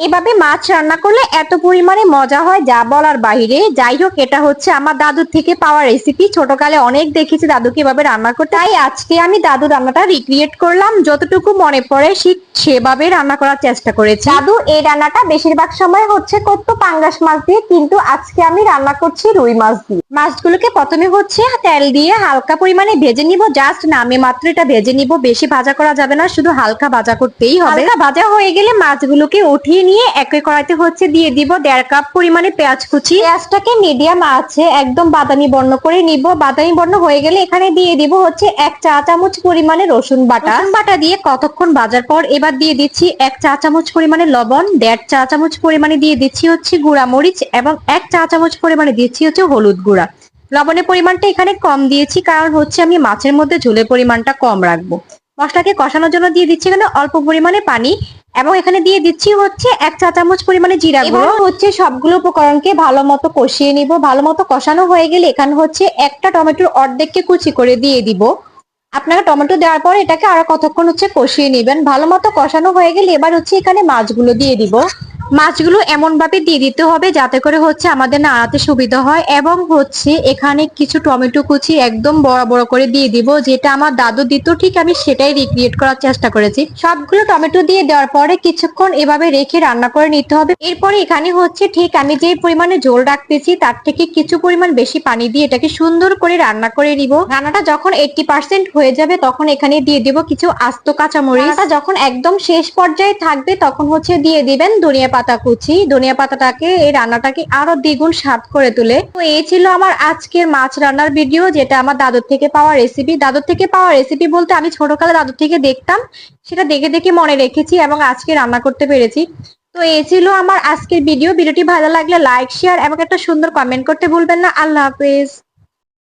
এভাবে মাছ রান্না করলে এত পরিমাণে মজা হয় যা বলার বাইরে যাই হোক এটা হচ্ছে আমার দাদুর থেকে পাওয়া রেসিপি ছোটকালে অনেক দেখেছি দাদুকে এভাবে রান্না করতে। তাই আজকে আমি দাদুর রান্নাটা রিক্রিয়েট করলাম। যতটুকু মনে পড়ে ঠিক সেভাবে রান্না করার চেষ্টা করেছি। দাদু এই রান্নাটা বেশিরভাগ সময় হচ্ছে করতো পাঙ্গাস মাছ দিয়ে কিন্তু আজকে আমি রান্না করছি রুই মাছ দিয়ে। মাছগুলোকে প্রথমে হচ্ছে তেল দিয়ে হালকা পরিমাণে ভেজে নিব জাস্ট নামে মাত্র এটা ভেজে নিব বেশি ভাজা করা যাবে না শুধু হালকা ভাজা করতেই হবে। হালকা ভাজা হয়ে গেলে মাছগুলোকে উঠিয়ে নিয়ে একই কড়াইতে হচ্ছে দিয়ে দিব দেড় কাপ পরিমাণে পেঁয়াজ কুচি। পেঁয়াজটাকে মিডিয়াম আছে একদম বাদামি বর্ণ করে নিব। বাদামি বর্ণ হয়ে গেলে এখানে দিয়ে দিব হচ্ছে এক চা চামচ পরিমাণে রসুন বাটা। রসুন বাটা দিয়ে কতক্ষণ ভাজার পর এবার দিয়ে দিচ্ছি এক চা চামচ পরিমাণে লবণ, দেড় চা চামচ পরিমাণে দিয়ে দিচ্ছি হচ্ছে গুঁড়া মরিচ এবং এক চা চামচ পরিমাণে দিচ্ছি হচ্ছে হলুদ গুঁড়া। লবণের পরিমাণটা এখানে কম দিয়েছি কারণ হচ্ছে আমি মাছের মধ্যে ঝোলের পরিমাণটা কম রাখব। মশলাকে কষানোর জন্য দিয়ে দিচ্ছি এখানে অল্প পরিমাণে পানি এবং এখানে দিয়ে দিচ্ছি হচ্ছে এক চা চামচ পরিমাণে জিরা গুঁড়ো। হচ্ছে সবগুলো উপকরণকে ভালো মতো কষিয়ে নিব। ভালো মতো কষানো হয়ে গেলে এখানে হচ্ছে একটা টমেটোর অর্ধেককে কুচি করে দিয়ে দিব। আপনারা টমেটো দেওয়ার পর এটাকে আরও কতক্ষণ হচ্ছে কষিয়ে নেবেন? ভালো মতো কষানো হয়ে গেলে এবার হচ্ছে এখানে মাছগুলো দিয়ে দিব। মাছগুলো এমন ভাবে দিয়ে দিতে হবে যাতে করে হচ্ছে আমাদের নাড়াতে সুবিধা হয় এবং হচ্ছে এখানে কিছু টমেটো কুচি একদম বড় বড় করে দিয়ে দিব, যেটা আমার দাদু দিত, ঠিক আমি সেটাই রিক্রিয়েট করার চেষ্টা করেছি। সবগুলো টমেটো দিয়ে দেওয়ার পরে কিছুক্ষণ এভাবে রেখে রান্না করে নিতে হবে। এরপরে এখানে হচ্ছে ঠিক আমি যে পরিমাণে ঝোল রাখতেছি, তার থেকে কিছু পরিমাণ বেশি পানি দিয়ে এটাকে সুন্দর করে রান্না করে নিব। রান্নাটা যখন এইটটি পার্সেন্ট হয়ে যাবে, তখন এখানে দিয়ে দিব কিছু আস্ত কাঁচামরিচ। যখন একদম শেষ পর্যায়ে থাকবে, তখন হচ্ছে দিয়ে দিবেন ধনিয়া পাতা কুচি ধনিয়া পাতাটাকে, এই রান্নাটাকে আরও দ্বিগুণ স্বাদ করে তোলে। তো এই ছিল আমার আজকের মাছ রান্নার ভিডিও, যেটা আমার দাদুর থেকে পাওয়া রেসিপি দাদুর থেকে পাওয়া রেসিপি বলতে আমি ছোটকালে দাদুর থেকে দেখতাম, সেটা দেখে দেখে মনে রেখেছি এবং আজকে রান্না করতে পেরেছি। তো এই ছিল আমার আজকের ভিডিও। ভিডিওটি ভালো লাগলে লাইক শেয়ার এবং একটা সুন্দর কমেন্ট করতে ভুলবেন না। আল্লাহ হাফেজ।